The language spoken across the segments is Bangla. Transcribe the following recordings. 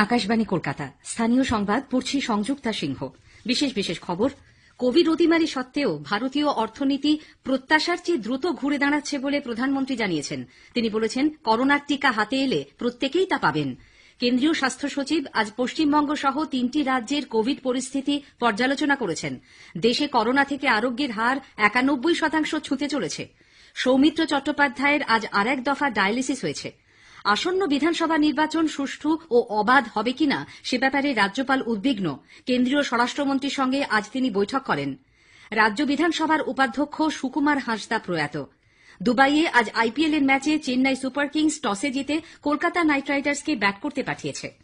আকাশবাণী কলকাতা। স্থানীয় সংবাদ পড়ছি সংযুক্তা সিংহ। বিশেষ বিশেষ খবর, কোভিড অতিমারি সত্ত্বেও ভারতীয় অর্থনীতি প্রত্যাশার চেয়ে দ্রুত ঘুরে দাঁড়াচ্ছে বলে প্রধানমন্ত্রী জানিয়েছেন। তিনি বলেছেন, করোনার টিকা হাতে এলে প্রত্যেকেই তা পাবেন। কেন্দ্রীয় স্বাস্থ্য সচিব আজ পশ্চিমবঙ্গ সহ তিনটি রাজ্যের কোভিড পরিস্থিতি পর্যালোচনা করেছেন। দেশে করোনা থেকে আরোগ্যের হার একানব্বই শতাংশ ছুঁতে চলেছে। সৌমিত্র চট্টোপাধ্যায়ের আজ আরেক দফা ডায়ালিসিস হয়েছে। আসন্ন বিধানসভা নির্বাচন সুষ্ঠু ও অবাধ হবে কিনা সে ব্যাপারে রাজ্যপাল উদ্বিগ্ন। কেন্দ্রীয় স্বরাষ্ট্রমন্ত্রীর সঙ্গে আজ তিনি বৈঠক করেন। রাজ্য বিধানসভার উপাধ্যক্ষ সুকুমার হাঁসদা প্রয়াত। দুবাইয়ে আজ আইপিএল এর ম্যাচে চেন্নাই সুপার কিংস টসে জিতে কলকাতা নাইট রাইডার্সকে ব্যাট করতে পাঠিয়েছে।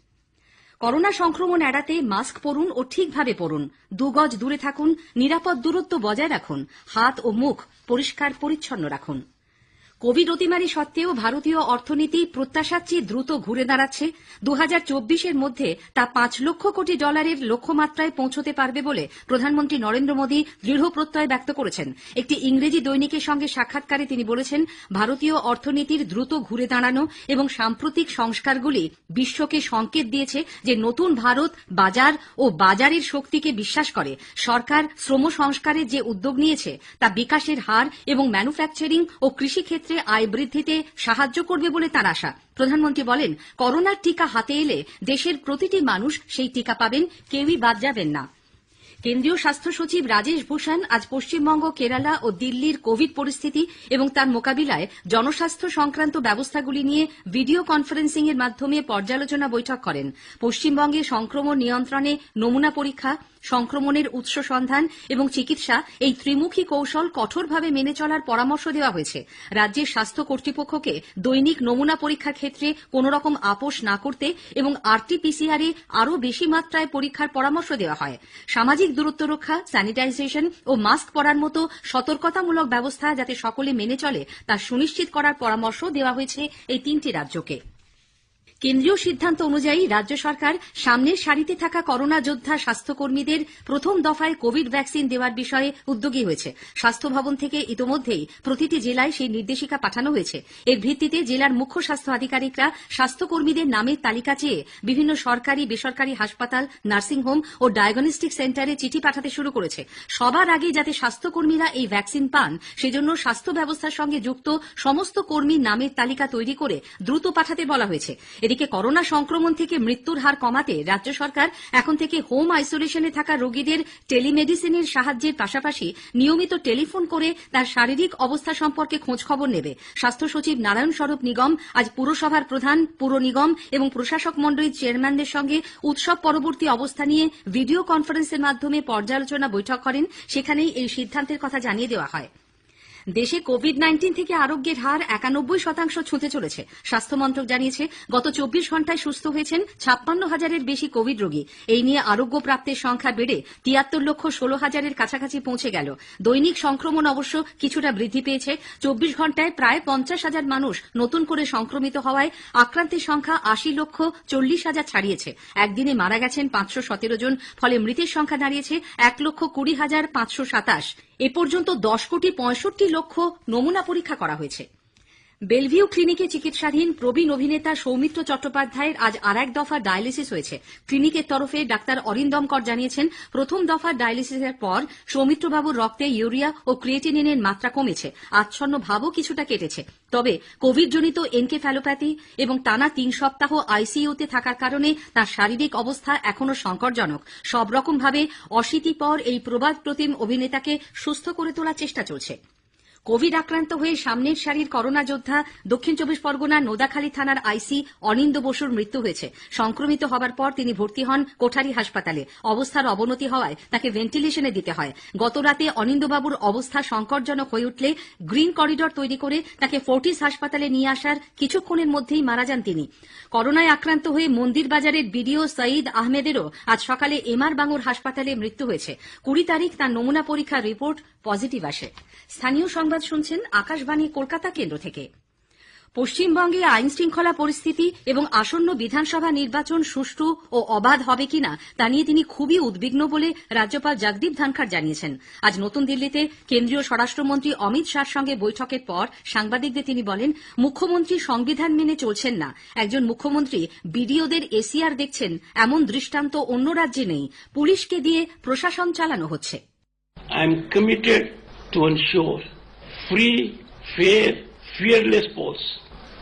করোনা সংক্রমণ এড়াতে মাস্ক পরুন ও ঠিকভাবে পরুন। দুগজ দূরে থাকুন, নিরাপদ দূরত্ব বজায় রাখুন, হাত ও মুখ পরিষ্কার পরিচ্ছন্ন রাখুন। কোভিড অতিমারি সত্ত্বেও ভারতীয় অর্থনীতি প্রত্যাশার চেয়ে দ্রুত ঘুরে দাঁড়াচ্ছে। দু এর মধ্যে তা পাঁচ লক্ষ কোটি ডলারের লক্ষ্যমাত্রায় পৌঁছতে পারবে বলে প্রধানমন্ত্রী নরেন্দ্র মোদী দৃঢ় প্রত্যয় ব্যক্ত করেছেন। একটি ইংরেজি দৈনিকের সঙ্গে সাক্ষাৎকারে তিনি বলেছেন, ভারতীয় অর্থনীতির দ্রুত ঘুরে দাঁড়ানো এবং সাম্প্রতিক সংস্কারগুলি বিশ্বকে সংকেত দিয়েছে যে নতুন ভারত বাজার ও বাজারের শক্তিকে বিশ্বাস করে। সরকার শ্রম সংস্কারের যে উদ্যোগ নিয়েছে, তা বিকাশের হার এবং ম্যানুফ্যাকচারিং ও কৃষিক্ষেত্রে আয় বৃদ্ধিতে সাহায্য করবে বলে তার আশা। প্রধানমন্ত্রী বলেন, করোনার টিকা হাতে এলে দেশের প্রতিটি মানুষ সেই টিকা পাবেন, কেউই বাদ যাবেন না। কেন্দ্রীয় স্বাস্থ্য সচিব রাজেশ ভূষণ আজ পশ্চিমবঙ্গ, কেরালা ও দিল্লির কোভিড পরিস্থিতি এবং তার মোকাবিলায় জনস্বাস্থ্য সংক্রান্ত ব্যবস্থাগুলি নিয়ে ভিডিও কনফারেন্সিং এর মাধ্যমে পর্যালোচনা বৈঠক করেন। পশ্চিমবঙ্গে সংক্রমণ নিয়ন্ত্রণে নমুনা পরীক্ষা, সংক্রমণের উৎস সন্ধান এবং চিকিৎসা এই ত্রিমুখী কৌশল কঠোরভাবে মেনে চলার পরামর্শ দেওয়া হয়েছে। রাজ্যের স্বাস্থ্য কর্তৃপক্ষকে দৈনিক নমুনা পরীক্ষার ক্ষেত্রে কোনো রকম আপোষ না করতে এবং আরটিপিসিআর এ আরও বেশি মাত্রায় পরীক্ষার পরামর্শ দেওয়া হয়। সামাজিক দূরত্ব রক্ষা স্যানিটাইজেশন ও মাস্ক পরার মতো সতর্কতামূলক ব্যবস্থা যাতে সকলে মেনে চলে, তা সুনিশ্চিত করার পরামর্শ দেওয়া হয়েছে এই তিনটি রাজ্যকে। কেন্দ্রীয় সিদ্ধান্ত অনুযায়ী রাজ্য সরকার সামনের সারিতে থাকা করোনা যোদ্ধা স্বাস্থ্যকর্মীদের প্রথম দফায় কোভিড ভ্যাকসিন দেওয়ার বিষয়ে উদ্যোগী হয়েছে। স্বাস্থ্য ভবন থেকে ইতোমধ্যেই প্রতিটি জেলায় সেই নির্দেশিকা পাঠানো হয়েছে। এর ভিত্তিতে জেলার মুখ্য স্বাস্থ্য আধিকারিকরা স্বাস্থ্যকর্মীদের নামের তালিকা চেয়ে বিভিন্ন সরকারি, বেসরকারি হাসপাতাল নার্সিংহোম ও ডায়াগনস্টিক সেন্টারে চিঠি পাঠাতে শুরু করেছে। সবার আগে যাতে স্বাস্থ্যকর্মীরা এই ভ্যাকসিন পান, সেজন্য স্বাস্থ্য ব্যবস্থার সঙ্গে যুক্ত সমস্ত কর্মীর নামের তালিকা তৈরি করে দ্রুত পাঠাতে বলা হয়েছে। এদিকে করোনা সংক্রমণ থেকে মৃত্যুর হার কমাতে রাজ্য সরকার এখন থেকে হোম আইসোলেশনে থাকা রোগীদের টেলিমেডিসিনের সাহায্যের পাশাপাশি নিয়মিত টেলিফোন করে তার শারীরিক অবস্থা সম্পর্কে খোঁজখবর নেবে। স্বাস্থ্য সচিব নারায়ণ স্বরূপ নিগম, আজ পুরসভার প্রধান, পুর নিগম এবং প্রশাসক মন্ডলীর চেয়ারম্যানদের সঙ্গে উৎসব পরবর্তী অবস্থা নিয়ে ভিডিও কনফারেন্সের মাধ্যমে পর্যালোচনা বৈঠক করেন। সেখানেই এই সিদ্ধান্তের কথা জানিয়ে দেওয়া হয়। দেশে কোভিড নাইন্টিন থেকে আরোগ্যের হার একানব্বই শতাংশ ছুঁতে চলেছে। স্বাস্থ্য মন্ত্রক জানিয়েছে, গত চব্বিশ ঘন্টায় সুস্থ হয়েছেন ছাপ্পান্ন হাজারের বেশি কোভিড রোগী। এই নিয়ে আরোগ্য প্রাপ্তের সংখ্যা বেড়ে তিয়াত্তর লক্ষ ষোলো হাজারের কাছাকাছি পৌঁছে গেল। দৈনিক সংক্রমণ অবশ্য কিছুটা বৃদ্ধি পেয়েছে। চব্বিশ ঘন্টায় প্রায় পঞ্চাশ হাজার মানুষ নতুন করে সংক্রমিত হওয়ায় আক্রান্তের সংখ্যা আশি লক্ষ চল্লিশ হাজার ছাড়িয়েছে। একদিনে মারা গেছেন পাঁচশো সতেরো জন, ফলে মৃতের সংখ্যা দাঁড়িয়েছে এক লক্ষ কুড়ি হাজার পাঁচশো সাতাশ। এ পর্যন্ত দশ কোটি পঁয়ষট্টি লক্ষ নমুনা পরীক্ষা করা হয়েছে। বেলভিউ ক্লিনিকে চিকিৎসাধীন প্রবীণ অভিনেতা সৌমিত্র চট্টোপাধ্যায়ের আজ আর এক দফা ডায়ালিসিস হয়েছে। ক্লিনিকের তরফে ডাক্তার অরিন্দম কর জানিয়েছেন, প্রথম দফা ডায়ালিসিসের পর সৌমিত্রবাবুর রক্তে ইউরিয়া ও ক্রিয়েটিনিনের মাত্রা কমেছে। আচ্ছন্ন ভাবও কিছুটা কেটেছে। তবে কোভিড জনিত এনকেফ্যালোপ্যাথি এবং টানা তিন সপ্তাহ আইসিইউতে থাকার কারণে তার শারীরিক অবস্থা এখনও সংকটজনক। সব রকমভাবে অশীতিপর এই প্রবাদ প্রতিম অভিনেতাকে সুস্থ করে তোলার চেষ্টা চলছে। কোভিড আক্রান্ত হয়ে সামনের সারির করোনা যোদ্ধা দক্ষিণ চব্বিশ পরগনার নোদাখালী থানার আইসি অনিন্দ বসুর মৃত্যু হয়েছে। সংক্রমিত হবার পর তিনি ভর্তি হন কোঠারি হাসপাতালে। অবস্থার অবনতি হওয়ায় তাকে ভেন্টিলেশনে দিতে হয়। গতরাতে অনিন্দবাবুর অবস্থা সংকটজনক হয়ে উঠলে গ্রিন করিডর তৈরি করে তাকে ফোর্টিস হাসপাতালে নিয়ে আসার কিছুক্ষণের মধ্যেই মারা যান তিনি। করোনায় আক্রান্ত হয়ে মন্দির বাজারের বিডিও সঈদ আহমেদেরও আজ সকালে এমআর বাঙুর হাসপাতালে মৃত্যু হয়েছে। কুড়ি তারিখ তার নমুনা পরীক্ষার রিপোর্ট পজিটিভ আসে। স্থানীয় শুনছেন আকাশবাণী কলকাতা কেন্দ্র থেকে। পশ্চিমবঙ্গে আইন শৃঙ্খলা পরিস্থিতি এবং আসন্ন বিধানসভা নির্বাচন সুষ্ঠু ও অবাধ হবে কিনা তা নিয়ে তিনি খুবই উদ্বিগ্ন বলে রাজ্যপাল জগদীপ ধনখড় জানিয়েছেন। আজ নতুন দিল্লিতে কেন্দ্রীয় স্বরাষ্ট্রমন্ত্রী অমিত শাহর সঙ্গে বৈঠকের পর সাংবাদিকদের তিনি বলেন, মুখ্যমন্ত্রী সংবিধান মেনে চলছেন না। একজন মুখ্যমন্ত্রী বিডিওদের এসিআর দেখছেন, এমন দৃষ্টান্ত অন্য রাজ্যে নেই। পুলিশকে দিয়ে প্রশাসন চালানো হচ্ছে। I am committed to ensure free, fair, fearless polls.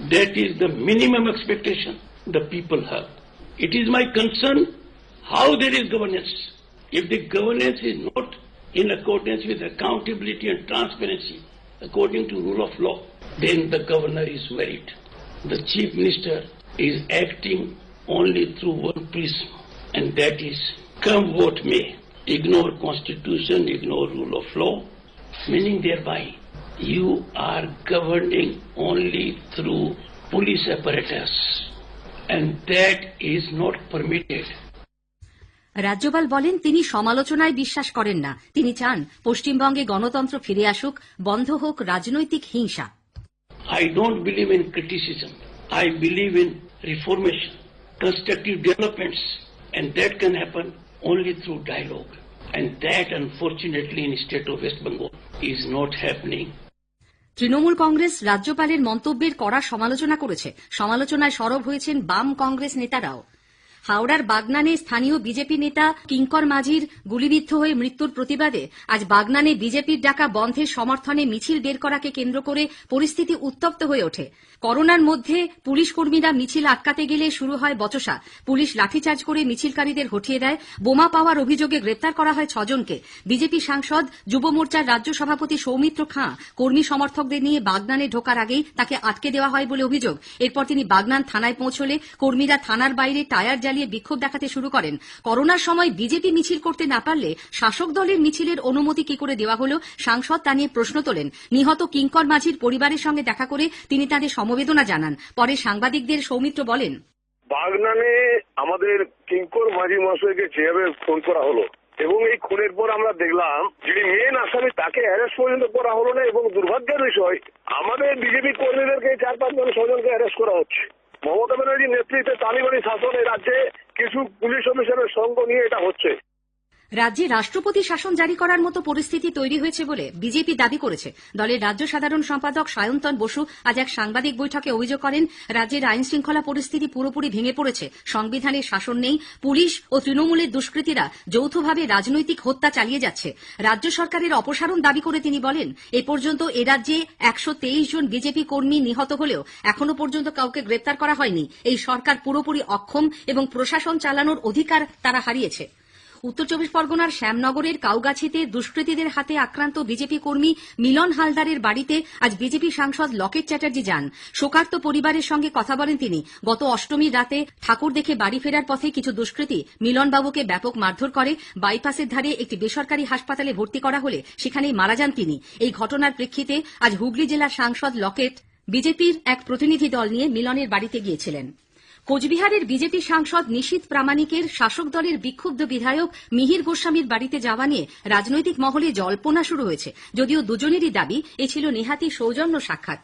That is the minimum expectation the people have. It is my concern how there is governance. If the governance is not in accordance with accountability and transparency, according to rule of law, then the governor is worried. The chief minister is acting only through one prism, and that is come what may ignore constitution, ignore rule of law, meaning thereby you are governing only through police apparatus. And that is not permitted. রাজ্যপাল বলেন তিনি সমালোচনায় বিশ্বাস করেন না। তিনি চান পশ্চিমবঙ্গে গণতন্ত্র ফিরে আসুক বন্ধ হোক রাজনৈতিক হিংসা। I don't believe in criticism I believe in reformation constructive developments and that can happen only through dialogue and that unfortunately in state of West Bengal is not happening Trinamool Congress রাজ্যপালের মন্তব্যের কড়া সমালোচনা করেছে। সমালোচনায় সরব হয়েছেন বাম কংগ্রেস নেতারাও। হাওড়ার বাগনানে স্থানীয় বিজেপি নেতা কিঙ্কর মাঝির গুলিবিদ্ধ হয়ে মৃত্যুর প্রতিবাদে আজ বাগনানে বিজেপির ডাকা বন্ধের সমর্থনে মিছিল বের করাকে কেন্দ্র করে পরিস্থিতি উত্তপ্ত হয়ে ওঠে। করোনার মধ্যে পুলিশ কর্মীরা মিছিল আটকাতে গেলে শুরু হয় বচসা। পুলিশ লাঠিচার্জ করে মিছিলকারীদের হঠিয়ে দেয়। বোমা পাওয়ার অভিযোগে গ্রেপ্তার করা হয় ছজনকে। বিজেপি সাংসদ, যুব মোর্চার রাজ্য সভাপতি সৌমিত্র খাঁ কর্মী সমর্থকদের নিয়ে বাগনানে ঢোকার আগেই তাকে আটকে দেওয়া হয় বলে অভিযোগ। এরপর তিনি বাগনান থানায় পৌঁছলে কর্মীরা থানার বাইরে টায়ার জ্বালিয়ে বিক্ষোভ দেখাতে শুরু করেন। করোনার সময় বিজেপি মিছিল করতে না পারলে শাসক দলের মিছিলের অনুমতি কি করে দেওয়া হলো? সাংসদ তা নিয়ে প্রশ্ন তোলেন। নিহত কিঙ্কর মাঝির পরিবারের সঙ্গে দেখা করে তিনি তাদের সমবেদনা জানান। পরে সাংবাদিকদের সৌমিত্র বলেন, বাগনানে আমাদের কিঙ্কর মাঝি মহাশয়কে যেভাবে খুন করা হলো এবং এই খুনের পর আমরা দেখলাম, যিনি মেন আসামি, তাকে অ্যারেস্ট পর্যন্ত করা হলো না এবং দুর্ভাগ্যের বিষয়, আমাদের বিজেপি কর্মীদেরকে চার পাঁচজন ছজনকে অ্যারেস্ট করা হচ্ছে। মমতা ব্যানার্জির নেতৃত্বে তালিবানি শাসনের রাজ্যে কিছু পুলিশ অফিসারের সঙ্গ নিয়ে এটা হচ্ছে। রাজ্যে রাষ্ট্রপতি শাসন জারি করার মতো পরিস্থিতি তৈরি হয়েছে বলে বিজেপি দাবি করেছে। দলের রাজ্য সাধারণ সম্পাদক সায়ন্তন বসু আজ এক সাংবাদিক বৈঠকে অভিযোগ করেন, রাজ্যের আইন শৃঙ্খলা পরিস্থিতি পুরোপুরি ভেঙে পড়েছে সংবিধানের শাসন নেই, পুলিশ ও তৃণমূলের দুষ্কৃতীরা যৌথভাবে রাজনৈতিক হত্যা চালিয়ে যাচ্ছে। রাজ্য সরকারের অপসারণ দাবি করে তিনি বলেন, এ পর্যন্ত এ রাজ্যে একশো তেইশ জন বিজেপি কর্মী নিহত হলেও এখনও পর্যন্ত কাউকে গ্রেপ্তার করা হয়নি। এই সরকার পুরোপুরি অক্ষম এবং প্রশাসন চালানোর অধিকার তারা হারিয়েছে। উত্তর চব্বিশ পরগনার শ্যামনগরের কাউগাছিতে দুষ্কৃতীদের হাতে আক্রান্ত বিজেপি কর্মী মিলন হালদারের বাড়িতে আজ বিজেপি সাংসদ লকেট চ্যাটার্জি যান। শোকার্ত পরিবারের সঙ্গে কথা বলেন তিনি। গত অষ্টমীর রাতে ঠাকুর দেখে বাড়ি ফেরার পথে কিছু দুষ্কৃতী মিলনবাবুকে ব্যাপক মারধর করে বাইপাসের ধারে একটি বেসরকারি হাসপাতালে ভর্তি করা হলে সেখানেই মারা যান তিনি। এই ঘটনার প্রেক্ষিতে আজ হুগলি জেলার সাংসদ লকেট বিজেপির এক প্রতিনিধি দল নিয়ে মিলনের বাড়িতে গিয়েছিলেন। কোচবিহারের বিজেপি সাংসদ নিশীত প্রামাণিকের শাসক দলের বিক্ষুব্ধ বিধায়ক মিহির গোস্বামীর বাড়িতে যাওয়া নিয়ে রাজনৈতিক মহলে জল্পনা শুরু হয়েছে। যদিও দুজনেরই দাবি, এ ছিল নেহাতি সৌজন্য সাক্ষাৎ।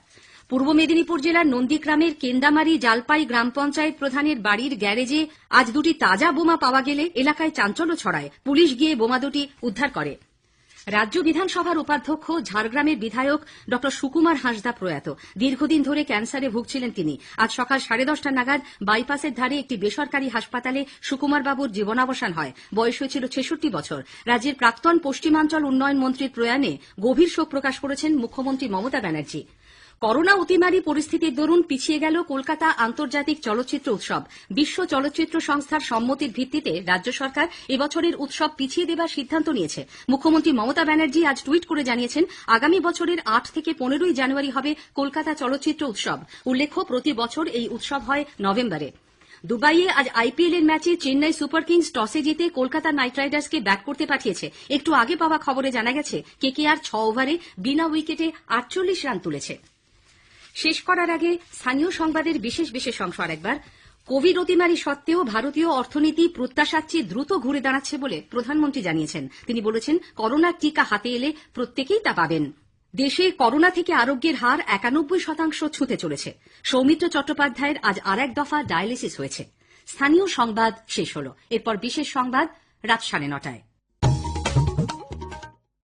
পূর্ব মেদিনীপুর জেলার নন্দীগ্রামের কেন্দামারি জালপাই গ্রাম পঞ্চায়েত প্রধানের বাড়ির গ্যারেজে আজ দুটি তাজা বোমা পাওয়া গেলে এলাকায় চাঞ্চল্য ছড়ায়। পুলিশ গিয়ে বোমা দুটি উদ্ধার করে। রাজ্য বিধানসভার উপাধ্যক্ষ, ঝাড়গ্রামের বিধায়ক ড. সুকুমার হাঁসদা প্রয়াত। দীর্ঘদিন ধরে ক্যান্সারে ভুগছিলেন তিনি। আজ সকাল সাড়ে দশটা নাগাদ বাইপাসের ধারে একটি বেসরকারি হাসপাতালে সুকুমার বাবুর জীবনাবসান হয়। বয়স হয়েছিল ছেষট্টি বছর। রাজ্যের প্রাক্তন পশ্চিমাঞ্চল উন্নয়ন মন্ত্রীর প্রয়াণে গভীর শোক প্রকাশ করেছেন মুখ্যমন্ত্রী মমতা ব্যানার্জী। করোনা অতিমারি পরিস্থিতির দরুন পিছিয়ে গেল কলকাতা আন্তর্জাতিক চলচ্চিত্র উৎসব। বিশ্ব চলচ্চিত্র সংস্থার সম্মতির ভিত্তিতে রাজ্য সরকার এবছরের উৎসব পিছিয়ে দেবার সিদ্ধান্ত নিয়েছে। মুখ্যমন্ত্রী মমতা ব্যানার্জি আজ টুইট করে জানিয়েছেন, আগামী বছরের আট থেকে পনেরোই জানুয়ারি হবে কলকাতা চলচ্চিত্র উৎসব। উল্লেখ্য, প্রতি বছর এই উৎসব হয় নভেম্বরে। দুবাইয়ে আজ আইপিএল এর ম্যাচে চেন্নাই সুপার কিংস টসে জিতে কলকাতা নাইট রাইডার্সকে ব্যাট করতে পাঠিয়েছে। একটু আগে পাওয়া খবরে জানা গেছে, কেকেআর ছ ওভারে বিনা উইকেটে আটচল্লিশ রান তুলেছে। শেষ করার আগে স্থানীয় সংবাদের বিশেষ বিশেষ অংশ আরেকবার। কোভিড অতিমারি সত্ত্বেও ভারতীয় অর্থনীতি প্রত্যাশার চেয়ে দ্রুত ঘুরে দাঁড়াচ্ছে বলে প্রধানমন্ত্রী জানিয়েছেন। তিনি বলেছেন, করোনার টিকা হাতে এলে প্রত্যেকেই তা পাবেন। দেশে করোনা থেকে আরোগ্যের হার একানব্বই শতাংশ ছুঁতে চলেছে। সৌমিত্র চট্টোপাধ্যায়ের আজ আর এক দফা ডায়ালিসিস হয়েছে। স্থানীয় সংবাদ শেষ হল। এরপর বিশেষ সংবাদ রাত সাড়ে নটায়।